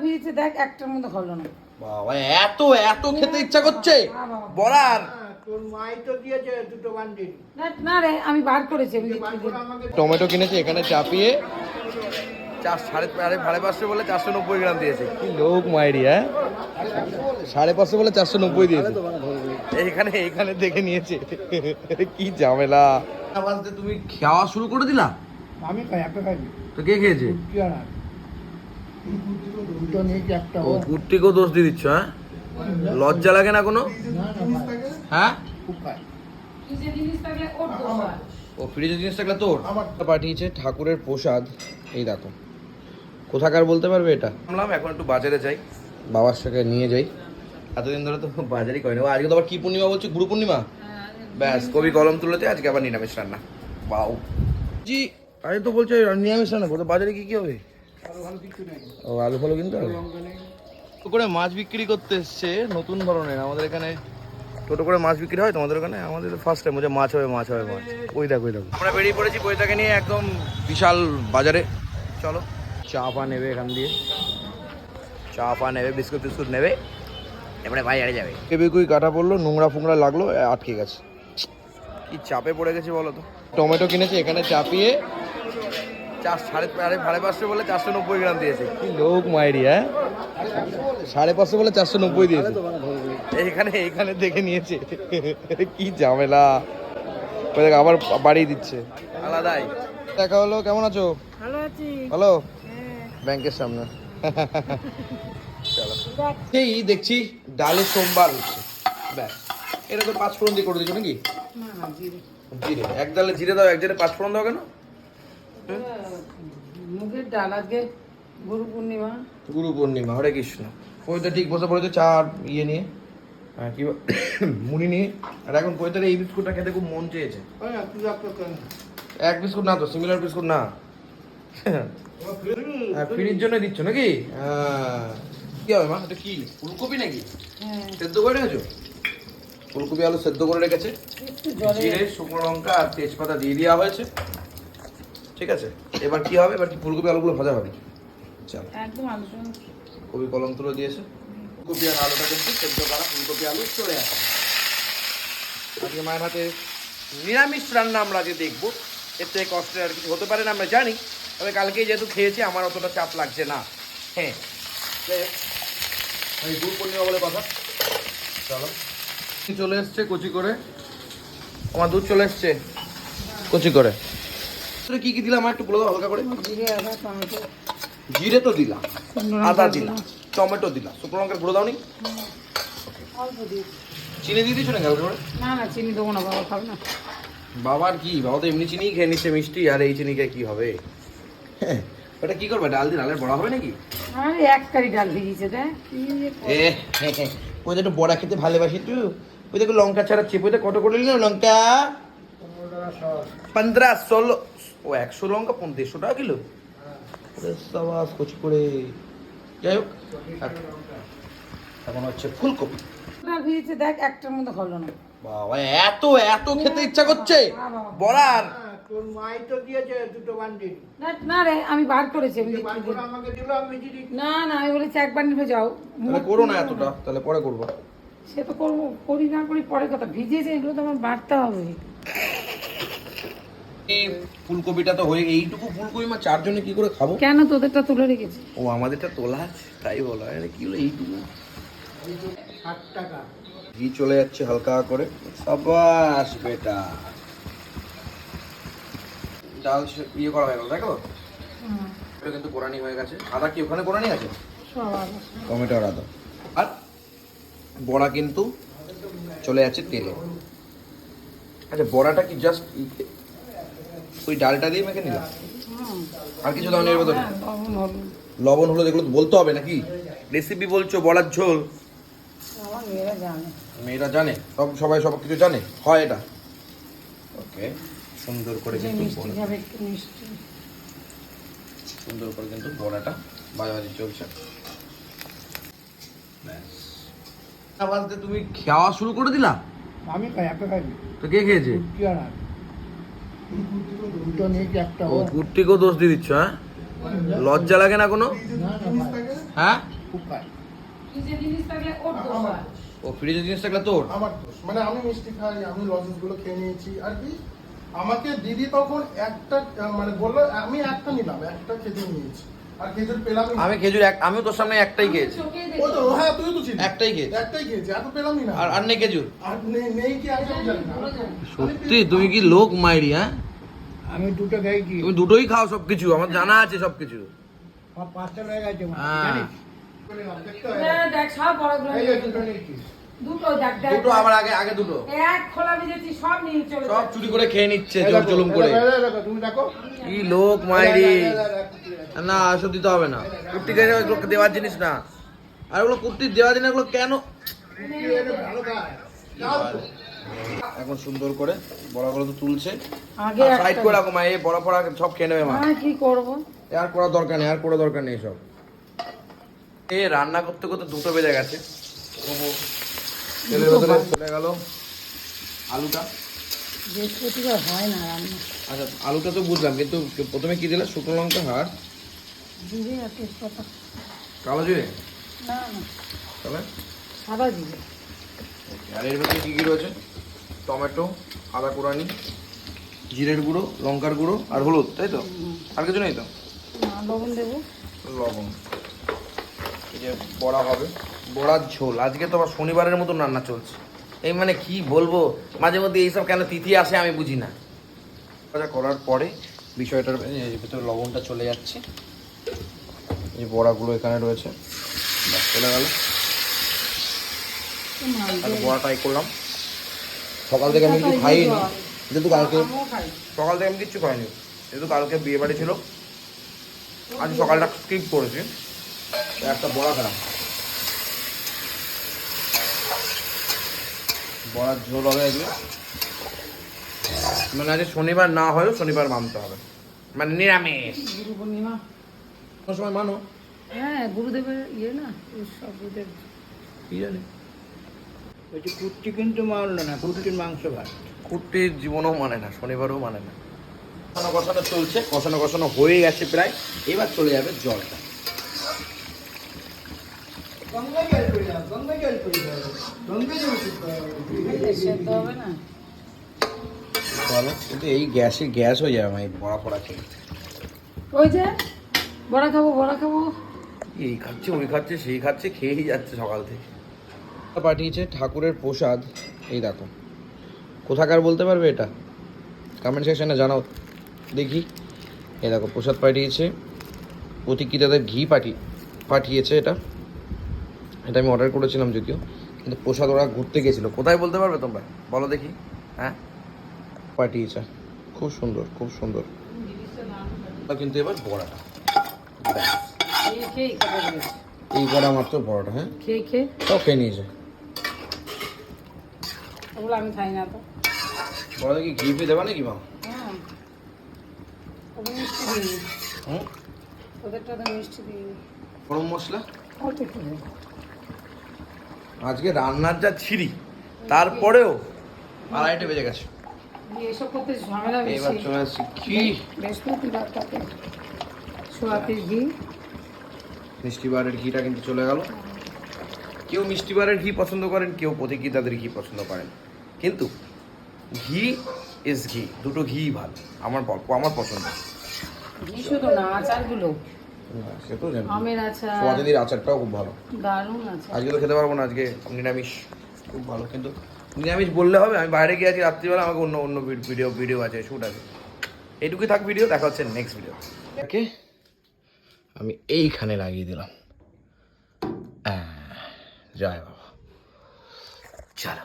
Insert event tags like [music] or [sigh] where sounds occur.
ভিজেছে দেখ একটার মধ্যে হলো না। বাবা এত এত খেতে ইচ্ছা করছে? বলার। হ্যাঁ, তোর মাই তো দিয়েছে দুটো বান্ডিল। না- না রে আমি বার করেছি টমেটো কিনেছে এখানে চাপিয়ে চার সাড়ে সাড়ে সাড়ে পাঁচশো বলে চারশো নব্বই গ্রাম দিয়েছে। কি লোক মায়েরি হ্যাঁ? সাড়ে পাঁচশো বলে চারশো নব্বই দিয়েছে। এইখানে এইখানে দেখে নিয়েছে। কি ঝামেলা। তুমি খাওয়া শুরু করে দিলা? আমি খাই একটা খাইনি। তো কে খেয়েছে? একটা ও কুর্তিকেও দোষ দিয়ে দিচ্ছ হ্যাঁ? লজ্জা লাগে না কোনো? না না হ্যাঁ? হয়। ও ফ্রিজের জিনিস থাকলে তোর পাঠিয়েছে ঠাকুরের প্রসাদ। এই দেখো। কোথাকার বলতে পারবে এটা? বললাম এখন একটু বাজারে যাই। বাবার সাথে নিয়ে যাই। এতদিন ধরে তো বাজারই করেনি। ও আজকে তো আবার কি পূর্ণিমা বলছি? গুরু পূর্ণিমা? ব্যাস কবি কলম তুলেতে আজকে আবার নিরামিষ রান্না। বাউ জি আরে তো বলছে নিরামিষ রান্না করতে বাজারে কি কি হবে? ও আলু ফালু কিনতে হবে? করে মাছ বিক্রি করতে এসছে নতুন ধরনের। আমাদের এখানে টোটো করে মাছ বিক্রি হয় তোমাদের ওখানে? আমাদের ফার্স্ট টাইম যে মাছ হবে মাছ হবে মাছ। ওই দেখো ওই দেখো। আমরা বেরিয়ে পড়েছি বইটাকে নিয়ে একদম বিশাল বাজারে। চলো। চা পা নেবে এখান দিয়ে। চা পা নেবে বিস্কুট টিস্কুট নেবে। এবারে বাজারে যাবে। বেবিকুই কাটা পড়ল নোংরা ফুংরা লাগল আটকে গেছে। কি চাপে পড়ে গেছে বলো তো? টমেটো কিনেছে এখানে চাপিয়ে চার সাড়ে সাড়ে পাঁচশো বলে চারশো নব্বই গ্রাম দিয়েছে। কি লোক মায়েরি হ্যাঁ? সাড়ে পাঁচশো বলে চারশো নব্বই দিয়েছে। এইখানে এইখানে দেখে নিয়েছে। কি ঝামেলা। আবার বাড়িয়ে দিচ্ছে। আলাদাই। দেখা হলো কেমন আছো? ভালো আছি। ভালো? হ্যাঁ। ব্যাংকের সামনে। চলো। এই দেখছি ডালে সোমবার হচ্ছে। ব্যাস। এটা তো পাঁচ ফোড়ন দিয়ে করে দিচ্ছ নাকি? জিরে। জিরে। এক ডালে জিরে দাও এক ডালে পাঁচ ফোড়ন দাও কেন? মুগের ডাল আজকে গুরু পূর্ণিমা। গুরু পূর্ণিমা হরে কৃষ্ণ। পবিত্র ঠিক বসে পড়েছে চা আর ইয়ে নিয়ে? কি [coughs] মুড়ি নিয়ে? আর এখন পবিত্র এই বিস্কুটটা খেতে খুব মন চেয়েছে। এক বিস্কুট না তো সিমিলার বিস্কুট না। ফ্রির জন্য দিচ্ছ নাকি। কি হবে মা? এটা কি? ফুলকপি নাকি? হ্যাঁ। সেদ্ধ করে রেখেছো? ফুলকপি আলু সেদ্ধ করে রেখেছে। জিরে শুকনো লঙ্কা আর তেজপাতা দিয়ে দেওয়া হয়েছে। ঠিক আছে? এবার কি হবে? এবার কি ফুলকপি আলুগুলো ভাজা হবে? চল। একদম আলু কবি কলম তুলে দিয়েছে? ফুলকপি আর আলুটা কিন্তু সেদ্ধ করা ফুলকপি আলু চলে আসে। আজকে মায়ের হাতে নিরামিষ রান্না আমরা আজকে দেখব। এর থেকে কষ্টের আর কিছু হতে পারে না আমরা জানি। তবে কালকেই যেহেতু খেয়েছি আমার অতটা চাপ লাগছে না। হ্যাঁ। হোক, দুধ পূর্ণিমা বলে কথা। চলো। চলে এসছে? কচি করে। আমার দুধ চলে এসছে। কচি করে। কি কি দিলাম? একটু বলে দাও হালকা করে। জিরে তো দিলাম আদা দিলাম। টমেটো দিলাম। শুকনো লঙ্কার গুঁড়ো দাওনি? অল্প দিয়ে চিনি দিয়ে দিয়েছ না করে? না না চিনি দেবো না বাবা খাবে না। বাবার কি? বাবা তো এমনি চিনি খেয়ে নিচ্ছে মিষ্টি আর এই চিনি খেয়ে কি হবে? হ্যাঁ, ওটা কি করবে? ডাল দিয়ে ডালের বড়া হবে নাকি? আর এক কারি ডাল ভিজিয়েছে হ্যাঁ, ওই তো একটু বড়া খেতে ভালোবাসি তুই ওই দেখো লঙ্কা ছাড়া তো কত করে নিল লঙ্কা? পনেরো ষোলো। ও একশো লঙ্কা পনেরো দেড়শো টাকা কিলো। সাবাস কচি করে। যাই হোক এখন- হচ্ছে ফুলকপি। ভিজেছে দেখ একটার মধ্যে হলো না। বাবা এত এত খেতে ইচ্ছা করছে। বলার। হ্যাঁ, তোর মাই তো দিয়েছে দুটো বান্ডিল না- না রে আমি বার করেছি আমি। আমাকে দিল আমি দিদি না না আমি বলেছি একবার নিভে যাও। তাহলে করো না এতটা তাহলে পরে করব। সে তো করব করি না করি পরে কথা। ভিজিয়েছে এগুলো তো আমার বাড়তে হবে। ফুলকপিটা তো হয়ে এইটুকু ফুলকপি মা চারজনে কি করে খাব? কেন তোদেরটা তুলে রেখেছি? ও আমাদেরটা তোলা আছে তাই বলো। আরে কি হলো এইটুকু? ষাট টাকা। ঘি চলে যাচ্ছে হালকা করে। সাবাস বেটা। ডাল সে- ইয়ে করা হয়ে গেল দেখো এটা কিন্তু কোরআনি হয়ে গেছে। আদা কি ওখানে কোরআনি আছে? টমেটো আর আদা। আর বড়া কিন্তু চলে যাচ্ছে তেলে। আচ্ছা বড়াটা কি জাস্ট ওই ডালটা দিয়ে মেখে নিলাম আর কিছু দাও এর ভেতরে হ্যাঁ, লবণ হলো যেগুলো তো বলতে হবে নাকি? রেসিপি বলছো বলার ঝোল। আমার মেয়েরা জানে। সব সবাই সব কিছু জানে? হয় এটা? ওকে সুন্দর করে কিন্তু সুন্দর করে কিন্তু বড়াটা বাজাবাজি চলছে। তুমি খাওয়া শুরু করে দিলা? আমি খাই একটা খাইনি। তো কে খেয়েছে? কি আর আর? দুটো নিয়েছি একটা ও ও কুর্তিকেও দোষ দিয়ে দিচ্ছ হ্যাঁ? লজ্জা লাগে না কোনো? হ্যাঁ? হয়। ও ফ্রিজের জিনিস থাকলে তোর? আমার দোষ। মানে আমি মিষ্টি খাই আমি লজেন্সগুলো খেয়ে নিয়েছি। আর কি আমাকে দিদি তখন একটা মানে বলল আমি একটা নিলাম একটা খেতে নিয়েছি। আমি খেজুর এক আমিও তোর সামনে একটাই খেয়েছি। ও তো হ্যাঁ তুই তো ছিলি একটাই খেয়েছি। একটাই খেয়েছি এত পেলামই না। আর আর নেই খেজুর? আর নেই- নেই কি আমি জানি না। সত্যি তুমি কি লোক মাইরি হ্যাঁ? আমি দুটো খাইছি তুমি দুটোই খাও সবকিছু আমার জানা আছে সবকিছু। পাঁচটা হয়ে গেছে হ্যাঁ। হয়। দেখ সব যে দুটো দেখ দেখ দুটো আবার আগে আগে দুটো। এক খোলা বিজেছি সব নিয়ে চলে সব চুরি করে খেয়ে নিচ্ছে করে। দেখো, এই দেখো, তুমি দেখো। কি লোক মাইরি। না আসব দিতে হবে না। কুর্তি দেওয়ার জিনিস না। আর ওগুলো কুর্তি দেওয়ার জিনিস এগুলো কেন। এখন সুন্দর করে বড় বড়াগুলো তো তুলছে। আগে সাইড করে রাখো মা এই বড়া ফড়া সব খেয়ে নেবে মা। কি করব? আর করার দরকার নেই আর করার দরকার নেই সব। এ রান্না করতে করতে দুটো বেজে গেছে। তেলের ভেতরে চলে গেল। আলুটা? বৃহস্পতিবার হয় না রান্না। আচ্ছা আলুটা তো বুঝলাম কিন্তু প্রথমে কি দিলে? শুকনো লঙ্কা হার জিরে আর তেজপাতা। কালো জিরে? না না। তাহলে? সাদা জিরে। আর এর ভেতরে কী কী রয়েছে? টমেটো আদা কোরানি জিরের গুঁড়ো লঙ্কার গুঁড়ো আর হলুদ তাই তো? আর কিছু নেই তো? লবণ দেবো। লবণ। এই যে বড়া হবে। বড়ার ঝোল। আজকে তো আবার শনিবারের মতন রান্না চলছে। এই মানে কি বলব? মাঝে মধ্যে এইসব কেন তিথি আসে আমি বুঝি না। ভাজা করার পরে বিষয়টার ভিতরে লবণটা চলে যাচ্ছে। এই বড়াগুলো এখানে রয়েছে। ব্যাস চলে গেল। আর বড়াটাই করলাম। সকাল থেকে আমি কিছু খাইনি। যেহেতু কালকে সকাল থেকে আমি কিচ্ছু খাইনি। যেহেতু কালকে বিয়ে বাড়ি ছিল। আজ সকালটা স্কিপ করেছি। একটা বড়া খেলাম বড়ার ঝোল হবে আজকে মানে আজ শনিবার না হয়েও শনিবার মানতে হবে। মানে নিরামিষ। গুরু পূর্ণিমা। কোনো সময় মানো? হ্যাঁ গুরুদেবের ইয়ে না সব গুরুদেব কি জানি? বলছি কুর্তি কিন্তু মানলো না কুর্তির মাংস ভাত। কুর্তির জীবনও মানে না শনিবারও মানে না। কষানো কষানো চলছে কষানো কষানো হয়ে গেছে প্রায়। এবার চলে যাবে জলটা। কিন্তু এই গ্যাসে গ্যাস হয়ে যাবে এই বড়া ফড়া খেয়ে ওই যে বড়া খাব বড়া খাব। এই খাচ্ছে ওই খাচ্ছে সেই খাচ্ছে খেয়েই যাচ্ছে সকাল থেকে। পাঠিয়েছে ঠাকুরের প্রসাদ। এই দেখো। কোথাকার বলতে পারবে এটা? কমেন্ট সেকশনে জানাও। দেখি। এই দেখো প্রসাদ পাঠিয়েছে। প্রতীক্ষিতাদের ঘি পাঠিয়ে পাঠিয়েছে এটা। এটা আমি অর্ডার করেছিলাম যদিও কিন্তু প্রসাদ ওরা ঘুরতে গেছিল। কোথায় বলতে পারবে তোমরা? বলো দেখি। হ্যাঁ? পাঠিয়েছে। খুব সুন্দর খুব সুন্দর। কিন্তু এবার বড়াটা। এই করা মাত্র বড়টা হ্যাঁ? খেয়ে খেয়ে। তাও খেয়ে নিয়েছে। ওগুলো আমি খাই না তো। বড় কি ঘি ফি দেবা নাকি মা? হ্যাঁ। ওদের মিষ্টি দিই ওদেরটা তো মিষ্টি দিই গরম মশলা। আজকে রান্নার যা ছিরি তারপরেও আড়াইটে বেজে গেছে। এসব করতে ঝামেলা এবার চলে আসছি কি? বৃহস্পতিবার তাতে সোয়াতে ঘি। মিষ্টি বারের ঘিটা কিন্তু চলে গেল। কেউ মিষ্টি বারের ঘি পছন্দ করেন কেউ প্রতীকী তাদের ঘি পছন্দ করেন। কিন্তু ঘি ইজ ঘি দুটো ঘি ভালো আমার আমার পছন্দ। ঘি শুধু না আচারগুলো। সে তো জানি। আমের আচার। সোয়াদিনীর আচারটাও খুব ভালো। দারুণ আচার। আজকে তো খেতে পারব না আজকে নিরামিষ। খুব ভালো কিন্তু নিরামিষ বললে হবে আমি বাইরে গিয়ে আছি রাত্রিবেলা আমাকে অন্য অন্য ভিডিও ভিডিও আছে শ্যুট আছে। এইটুকুই থাক ভিডিও দেখা হচ্ছে নেক্সট ভিডিও ওকে? আমি এইখানে লাগিয়ে দিলাম। জয় বাবা। চলো।